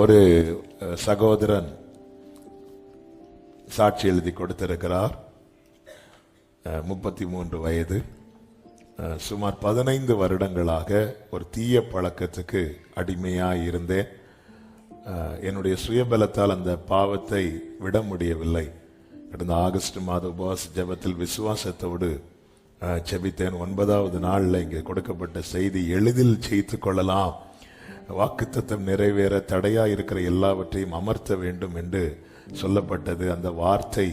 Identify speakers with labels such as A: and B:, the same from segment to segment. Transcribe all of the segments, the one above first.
A: ஒரு சகோதரன் சாட்சி எழுதி கொடுத்திருக்கிறார். முப்பத்தி மூன்று வயது. சுமார் பதினைந்து வருடங்களாக ஒரு தீய பழக்கத்துக்கு அடிமையாக இருந்தேன். என்னுடைய சுயபலத்தால் அந்த பாவத்தை விட முடியவில்லை. கடந்த ஆகஸ்ட் மாத உபவாச ஜெபத்தில் விசுவாசத்தோடு செபித்தேன் ஜெபித்தேன். ஒன்பதாவது நாளில் இங்கே கொடுக்கப்பட்ட செய்தி எளிதில் ஜெயித்துக் கொள்ளலாம். வாக்குத்தத்தம் நிறைவேற தடையா இருக்கிற எல்லாவற்றையும் அமர்த்த வேண்டும் என்று சொல்லப்பட்டது. அந்த வார்த்தை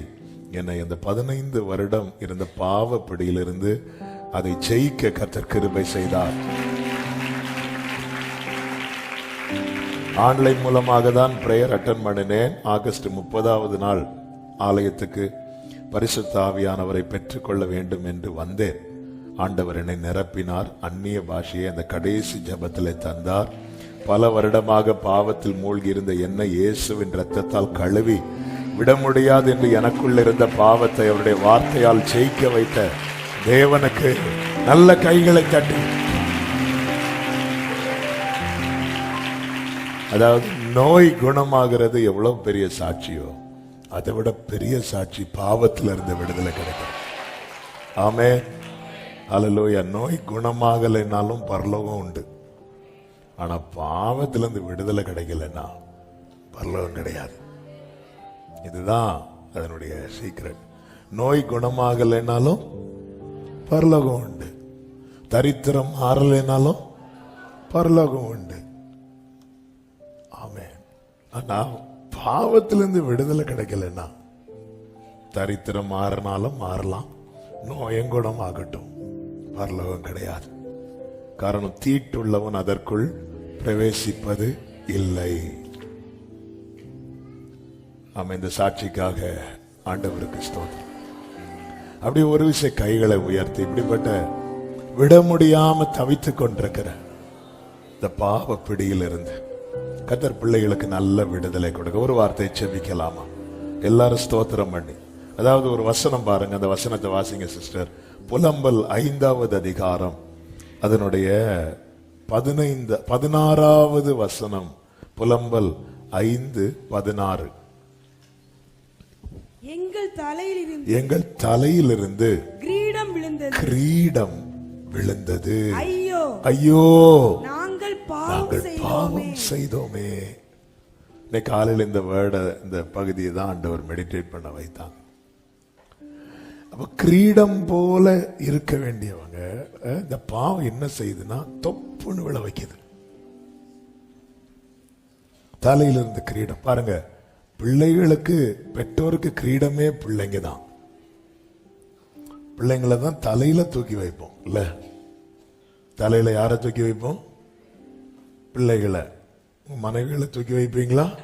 A: என்னை அந்த பதினைந்து வருடம் இருந்த பாவ பிடியிலிருந்து அதை ஜெயிக்க கர்த்தர் கிருபை செய்தார். ஆன்லைன் மூலமாக தான் பிரேயர் அட்டன் பண்ணினேன். ஆகஸ்ட் முப்பதாவது நாள் ஆலயத்துக்கு பரிசுத்த ஆவியானவரை பெற்றுக்கொள்ள வேண்டும் என்று வந்தேன். ஆண்டவர் என்னை நிரப்பினார். அந்நிய பாஷையை அந்த கடைசி ஜபத்தில் தந்தார். பல வருடமாக பாவத்தில் மூழ்கி இருந்த என்னை இயேசுவின் ரத்தத்தால் கழுவி விட முடியாது என்று எனக்குள்ள இருந்த பாவத்தை அவருடைய வார்த்தையால் ஜெயிக்க வைத்த தேவனுக்கு நல்ல கைகளை தட்டி. அதாவது நோய் குணமாகிறது எவ்வளவு பெரிய சாட்சியோ அதை விட பெரிய சாட்சி பாவத்தில் இருந்து விடுதலை கிடைக்கும். ஆமே அலலோயா நோய் குணமாகலைனாலும் பரலோகம் உண்டு. ஆனா பாவத்திலேருந்து விடுதலை கிடைக்கலன்னா பரலோகம் கிடையாது. இதுதான் அதனுடைய சீக்ரெட் நோய் குணமாகலைனாலும் பரலோகம் உண்டு. தரித்திரம் மாறலைனாலும் பரலோகம் உண்டு. ஆமே ஆனா பாவத்திலிருந்து விடுதலை கிடைக்கலன்னா தரித்திரம் மாறினாலும் மாறலாம். நோயங்குணம் ஆகட்டும் பரலோகம் கிடையாது. காரணம் தீட்டுள்ளவன் அதற்குள் பிரவேசிப்பது இல்லை. நாம் இந்த சாட்சிக்காக ஆண்டவருக்கு ஸ்தோத்திரம். அப்படி ஒரு விஷய கைகளை உயர்த்தி இப்படிப்பட்ட விட முடியாம தவித்துக் கொண்டிருக்கிற இந்த பாவ பிடியிலிருந்து கத்தர் பிள்ளைகளுக்கு நல்ல விடுதலை கொடுக்க. ஒரு வார்த்தை செபிக்கலாமா? எல்லாரும் ஸ்தோத்திரம் பண்ணி. அதாவது ஒரு வசனம் பாருங்க. அந்த வசனத்தை வாசிங்க சிஸ்டர். புலம்பல் ஐந்தாவது அதிகாரம் அதனுடைய பதினைந்து பதினாறாவது வசனம் புலம்பல் ஐந்து பதினாறு.
B: எங்கள் தலையில் இருந்து
A: எங்கள் தலையிலிருந்து
B: கிரீடம் விழுந்தது.
A: கிரீடம் விழுந்தது.
B: ஐயோ
A: ஐயோ
B: நாங்கள் பாவம்
A: நாங்கள்
B: செய்தோமே
A: பாவம் செய்தோமே. இன்னைக்கு காலையில் இந்த வேர்டை இந்த பகுதியை தான் ஆண்டவர் மெடிடேட் பண்ண வைத்தாங்க அப்போ கிரீடம் போல இருக்க வேண்டியவங்க இந்த பாவம் என்ன செய்யுதுன்னா தொப்புன்னு விழ வைக்குது. தலையில் இருந்த கிரீடம். பாருங்க பிள்ளைகளுக்கு பெற்றோருக்கு கிரீடமே பிள்ளைங்க தான். பிள்ளைங்களை தான் தலையில தூக்கி வைப்போம் இல்ல? தலையில யாரை தூக்கி வைப்போம்? பிள்ளைகளை. மனைவிகளை தூக்கி வைப்பீங்களா?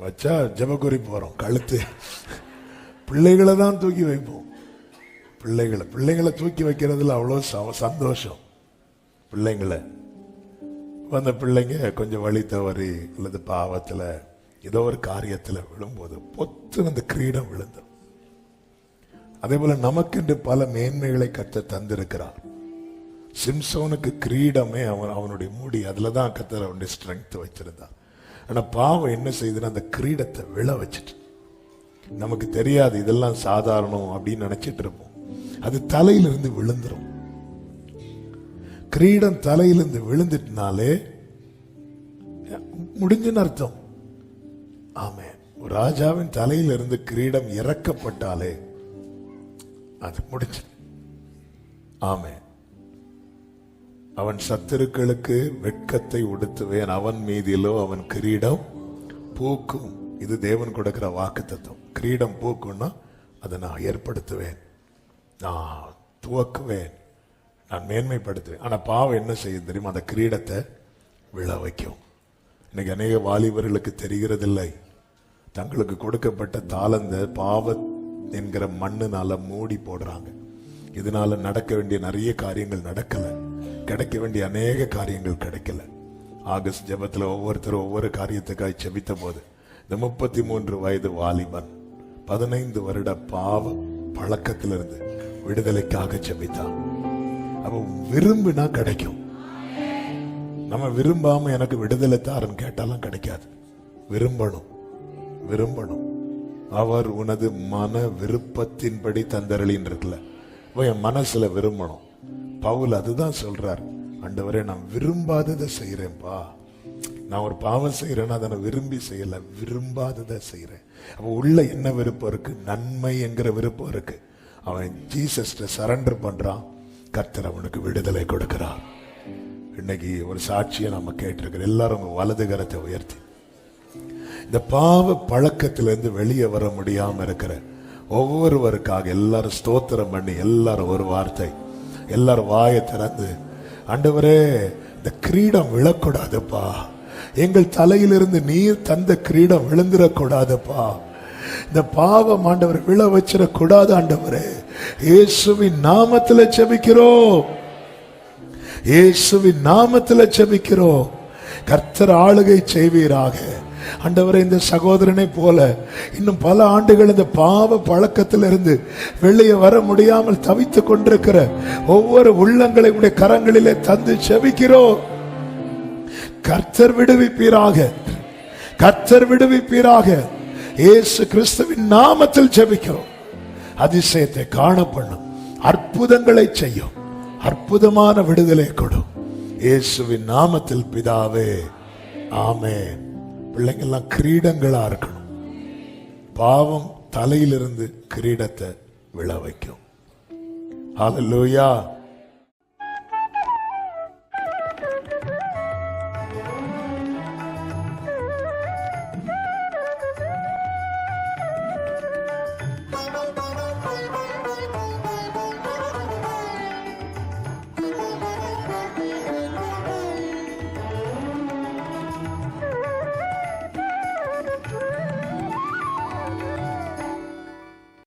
A: வச்சா ஜபக்குறி போறோம் கழுத்து. பிள்ளைகளை தான் தூக்கி வைப்போம். பிள்ளைகளை பிள்ளைங்களை தூக்கி வைக்கிறதுல அவ்வளோ ச- சந்தோஷம். பிள்ளைங்களை. அந்த பிள்ளைங்க கொஞ்சம் வழி தவறி அல்லது பாவத்தில் ஏதோ ஒரு காரியத்தில் விழும்போது பொத்து அந்த கிரீடம் விழுந்துடும் அதே போல நமக்கென்று பல மேன்மைகளை கத்த தந்திருக்கிறார். சிம்சோனுக்கு கிரீடமே அவன் அவனுடைய முடி அதில் தான் கத்தர் அவனுடைய ஸ்ட்ரென்த் வச்சிருந்தான் ஆனால் பாவம் என்ன செய்யுதுன்னா அந்த கிரீடத்தை விழ வச்சுட்டு நமக்கு தெரியாது இதெல்லாம் சாதாரணம் அப்படின்னு நினைச்சிட்டு இருப்போம். அது தலையிலிருந்து விழுந்துரும். கிரீடம் தலையிலிருந்து விழுந்துட்டனாலே முடிஞ்சுன்னு அர்த்தம். ஆமே ராஜாவின் தலையிலிருந்து கிரீடம் இறக்கப்பட்டாலே அது முடிஞ்சு. ஆமே அவன் சத்துருக்களுக்கு வெட்கத்தை உடுத்துவேன். அவன் மீதிலோ அவன் கிரீடம் பூக்கும். இது தேவன் கொடுக்கிற வாக்கு தத்துவம் கிரீடம் பூக்கும்னா அதை நான் ஏற்படுத்துவேன். நான் துவக்குவேன். நான் மேன்மைப்படுத்துவேன். ஆனால் பாவம் என்ன செய்யும் தெரியுமா? அந்த கிரீடத்தை விழ வைக்கும். இன்னைக்கு அநேக வாலிபர்களுக்கு தெரிகிறதில்லை. தங்களுக்கு கொடுக்கப்பட்ட தாளந்த பாவ என்கிற மண்ணுனால மூடி போடுறாங்க. இதனால நடக்க வேண்டிய நிறைய காரியங்கள் நடக்கல. கிடைக்க வேண்டிய அநேக காரியங்கள் கிடைக்கல. ஆகஸ்ட் ஜபத்தில் ஒவ்வொருத்தரும் ஒவ்வொரு காரியத்துக்காய் செபித்த போது இந்த முப்பத்தி மூன்று வயது வாலிபன் பதினைந்து வருட பாவ பழக்கத்திலிருந்து விடுதலைக்காக செபித்தான் அப்ப விரும்பினா கிடைக்கும். நம்ம விரும்பாம எனக்கு விடுதலை தாருன்னு கேட்டாலும் கிடைக்காது. விரும்பணும். விரும்பணும். அவர் உனது மன விருப்பத்தின்படி தந்தரளின்னு இருக்குல்ல. அப்ப என் மனசுல விரும்பணும். பவுல் அதுதான் சொல்றார். அண்டவரே நான் விரும்பாததை செய்யறேன்பா நான் ஒரு பாவம் செய்கிறேன்னா அதை நான் விரும்பி செய்யலை விரும்பாததை செய்கிறேன் அப்போ உள்ள என்ன விருப்பம் இருக்கு? நன்மை என்கிற விருப்பம் இருக்கு. அவன் ஜீசஸ்ட சரண்டர் பண்ணுறான் கர்த்தர் அவனுக்கு விடுதலை கொடுக்கிறான் இன்னைக்கு ஒரு சாட்சியை நம்ம கேட்டிருக்கிறோம். எல்லாரும் வலது கரத்தை உயர்த்தி. இந்த பாவ பழக்கத்திலிருந்து வெளியே வர முடியாம இருக்கிற ஒவ்வொருவருக்காக எல்லாரும் ஸ்தோத்திரம் பண்ணி எல்லாரும் ஒரு வார்த்தை எல்லாரும் வாயை திறந்து ஆண்டவரே இந்த கிரீடம் விழக்கூடாதுப்பா. எங்கள் தலையிலிருந்து நீர் தந்த கிரீடம் விழுந்துடக்கூடாதுப்பா. இந்த பாவம் ஆண்டவர் விழ வச்சிடக்கூடாது ஆண்டவரே. இயேசுவின் நாமத்துல செபிக்கிறோம் இயேசுவின் நாமத்துல செபிக்கிறோம் கர்த்தர் ஆளுகை செய்வீராக. ஆண்டவரை இந்த சகோதரனை போல இன்னும் பல ஆண்டுகள் இந்த பாவ பழக்கத்திலிருந்து வெளியே வர முடியாமல் தவித்துக் கொண்டிருக்கிற ஒவ்வொரு உள்ளங்களை உடைய கரங்களிலே தந்து செபிக்கிறோம் கர்த்தர் விடுவிப்பீராக. கர்த்தர் விடுவிப்பீராக. இயேசு கிறிஸ்துவின் நாமத்தில் ஜெபிக்கிறோம். அதிசயத்தை காணப்படும் அற்புதங்களை செய்யும். அற்புதமான விடுதலை கொடும். இயேசுவின் நாமத்தில் பிதாவே ஆமே பிள்ளைங்கெல்லாம் கிரீடங்களா இருக்கணும். பாவம் தலையிலிருந்து கிரீடத்தை விழ வைக்கும். ஹalleluya